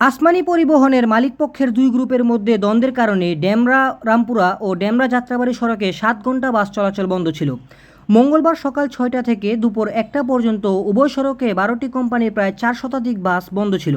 আসমানি পরিবহনের মালিকপক্ষের দুই গ্রুপের মধ্যে দ্বন্দ্বের কারণে ডেমরা, রামপুরা ও ডেমরা যাত্রাবাড়ি সড়কে সাত ঘণ্টা বাস চলাচল বন্ধ ছিল। মঙ্গলবার সকাল ছয়টা থেকে দুপুর একটা পর্যন্ত উভয় সড়কে বারোটি কোম্পানির প্রায় চার শতাধিক বাস বন্ধ ছিল।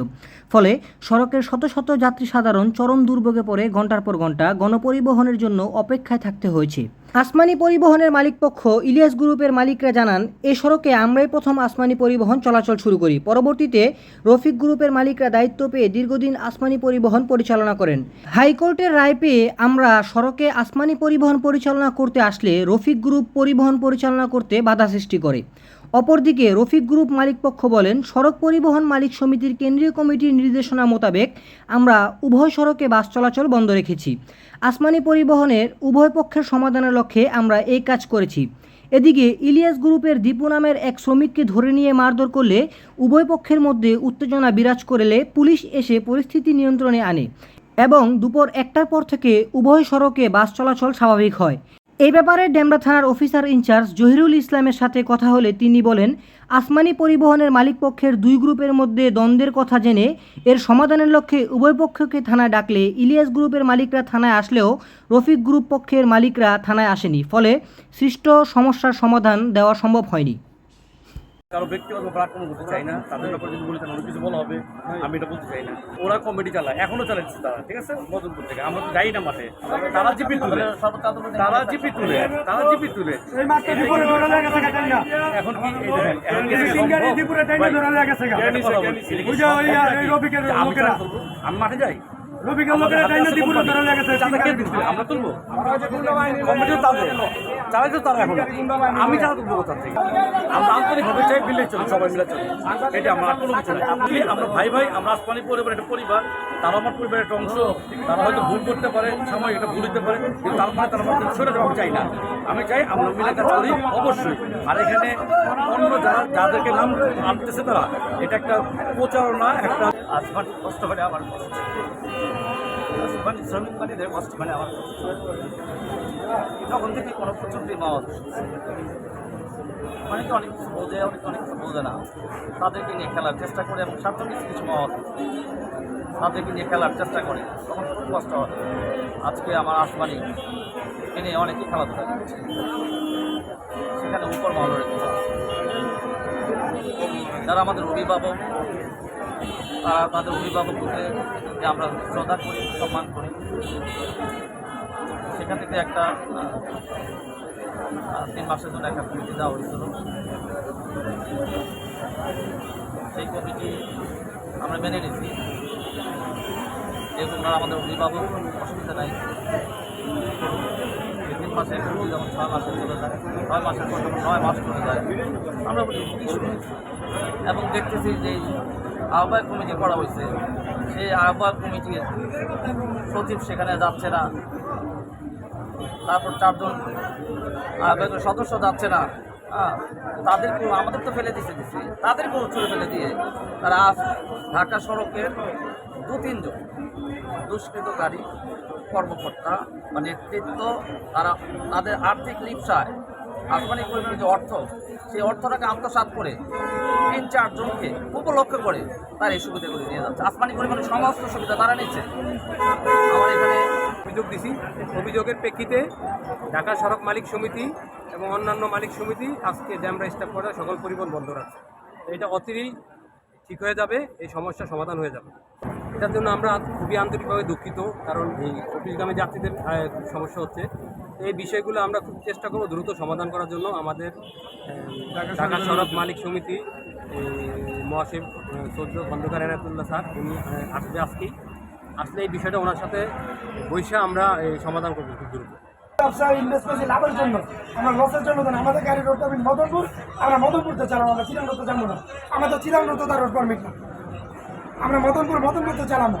ফলে সড়কের শত শত যাত্রী সাধারণ চরম দুর্ভোগে পড়ে ঘণ্টার পর ঘণ্টা গণপরিবহনের জন্য অপেক্ষায় থাকতে হয়েছে। আসমানি পরিবহনের মালিকপক্ষ ইলিয়াস গ্রুপের মালিকরা জানান, এ সড়কে আমরাই প্রথম আসমানি পরিবহন চলাচল শুরু করি। পরবর্তীতে রফিক গ্রুপের মালিকরা দায়িত্ব পেয়ে দীর্ঘদিন আসমানি পরিবহন পরিচালনা করেন। হাইকোর্টের রায় পেয়ে আমরা সড়কে আসমানি পরিবহন পরিচালনা করতে আসলে রফিক গ্রুপ পরিবহন পরিচালনা করতে বাধা সৃষ্টি করে। অপরদিকে রফিক গ্রুপ মালিকপক্ষ বলেন, সড়ক পরিবহন মালিক সমিতির কেন্দ্রীয় কমিটির নির্দেশনা মোতাবেক আমরা উভয় সড়কে বাস চলাচল বন্ধ রেখেছি। আসমানি পরিবহনের উভয় পক্ষের সমাধানের লক্ষ্যে আমরা এই কাজ করেছি। এদিকে ইলিয়াস গ্রুপের দীপু নামের এক শ্রমিককে ধরে নিয়ে মারধর করলে উভয় পক্ষের মধ্যে উত্তেজনা বিরাজ করলে পুলিশ এসে পরিস্থিতি নিয়ন্ত্রণে আনে এবং দুপুর একটার পর থেকে উভয় সড়কে বাস চলাচল স্বাভাবিক হয়। এই ব্যাপারে ডেমরা থানার অফিসার ইনচার্জ জহিরুল ইসলামের সাথে কথা হলে তিনি বলেন, আসমানি পরিবহনের মালিকপক্ষের দুই গ্রুপের মধ্যে দ্বন্দ্বের কথা জেনে এর সমাধানের লক্ষ্যে উভয় পক্ষকে থানায় ডাকলে ইলিয়াস গ্রুপের মালিকরা থানায় আসলেও রফিক গ্রুপ পক্ষের মালিকরা থানায় আসেনি। ফলে সৃষ্ট সমস্যার সমাধান দেওয়া সম্ভব হয়নি। কারও ব্যক্তিগত ব্যাপার আক্রমণ করতে চাই না তাদের ব্যাপারে যদি বলি তাহলে অনেক কিছু বলা হবে আমি এটা বলতে চাই না। ওরা কমিটি চালায় এখনও চালাচ্ছে তারা ঠিক আছে? মদনপুর থেকে আমরা তো যাই না মাঠে। তারা জিপি তুলে। তারা জিপি তুলে তারা জিপি তুলে। এখন কি এই দেখেন, এখন কি এটা সম্ভব? ভাই, এটা কথা বলছি, এটা কি সম্ভব নাকি? যে আমি তুলবো? আমি মাঠে যাই চাঁদা কে দিচ্ছে? আমরা তুলবো কমিটিও তাদের তারাই তো তারা এখন? আমি চাঁদা তুলবো কোথা থেকে। আমরা আন্তরিকভাবে চাই মিলে চলি সবাই মিলে চলি এটা আমরা আর কোনো কিছু না। আপনি আমরা ভাই ভাই আমরা আসমানি পরিবার একটা পরিবার। তারা আমার পরিবারের একটা অংশ। তারা হয়তো ভুল করতে পারে সাময়িক একটা ভুল দিতে পারে কিন্তু তারপরে তারা আমাকে সরে যাওয়া চাই না। আমি চাই আমরা মিলে করি অবশ্যই। আর এখানে অন্য যারা যাদেরকে নাম আনতেছে তারা এটা একটা প্রচারণা একটা আসমান কষ্ট করে আমার আসমান শ্রমিক মানিদের কষ্ট মানে আমার তখন থেকে কোনো প্রচুরটি মাওয়াজ অনেকে অনেক কিছু বোঝে, অনেকে অনেক কিছু বোঝে না। তাদেরকে নিয়ে খেলার চেষ্টা করে এবং সাথে কিছু কিছু মাওয়াজ তাদেরকে নিয়ে খেলার চেষ্টা করে। তখন খুব কষ্ট হয়। আজকে আমার আসমানি এনে অনেকে খেলাধুলা করছে। সেখানে উপর মহলের যারা আমাদের অভিভাবক তারা তাদের অভিভাবককে যে আমরা শ্রদ্ধা করি, সম্মান করি। সেখান থেকে একটা তিন মাসের জন্য একটা কমিটি দেওয়া হয়েছিল। সেই কমিটি আমরা মেনে নিয়েছি। যেহেতু ওনারা আমাদের অভিভাবক, অসুবিধা নাই। তিন মাসের কমিটি যখন ছয় মাসে চলে যায়, ছয় মাসের পর যখন নয় মাস চলে যায়, আমরা এবং দেখতেছি যে আহ্বায়ক কমিটি করা হয়েছে। সেই আহ্বায়ক কমিটির সচিব সেখানে যাচ্ছে না। তারপর চারজন আহ্বায়কের সদস্য যাচ্ছে না। হ্যাঁ তাদেরকেও আমাদের তো ফেলে দিতে দিচ্ছে তাদেরকেও চলে ফেলে দিয়ে তারা আজ ঢাকা সড়কের দু তিনজন দুষ্কৃতকারী কর্মকর্তা বা নেতৃত্ব, তারা তাদের আর্থিক লিপসায় আসমানি পরিমাণ যে অর্থ, সেই অর্থটাকে আত্মসাৎ করে তিন চারজনকে উপলক্ষ করে তারা এই সুবিধাগুলি নিয়ে যাচ্ছে। আসমানি পরিমাণে সমস্ত সুবিধা তারা নিচ্ছে। আমার এখানে অভিযোগ দিছি। অভিযোগের প্রেক্ষিতে ঢাকা সড়ক মালিক সমিতি এবং অন্যান্য মালিক সমিতি আজকে ড্যামরা স্টাফ করে সকল পরিবহন বন্ধ রাখছে। এটা অচিরেই ঠিক হয়ে যাবে এই সমস্যার সমাধান হয়ে যাবে। এটার জন্য আমরা খুবই আন্তরিকভাবে দুঃখিত কারণ এই অফিসগামী যাত্রীদের সমস্যা হচ্ছে। এই বিষয়গুলো আমরা খুব চেষ্টা করব দ্রুত সমাধান করার জন্য আমাদের ঢাকা সড়ক মালিক সমিতি মহাসিব সৌদ্য খন্দকার এনায়তুল্লাহ স্যার, উনি আসবে আজকেই। আসলে এই বিষয়টা ওনার সাথে বৈশা আমরা সমাধান করব খুব দ্রুত। আমরা আমাদের গাড়ি মদনপুর, আমরা আমরা রোড আমরা মদনপুর মদনপুরতে চালাবো।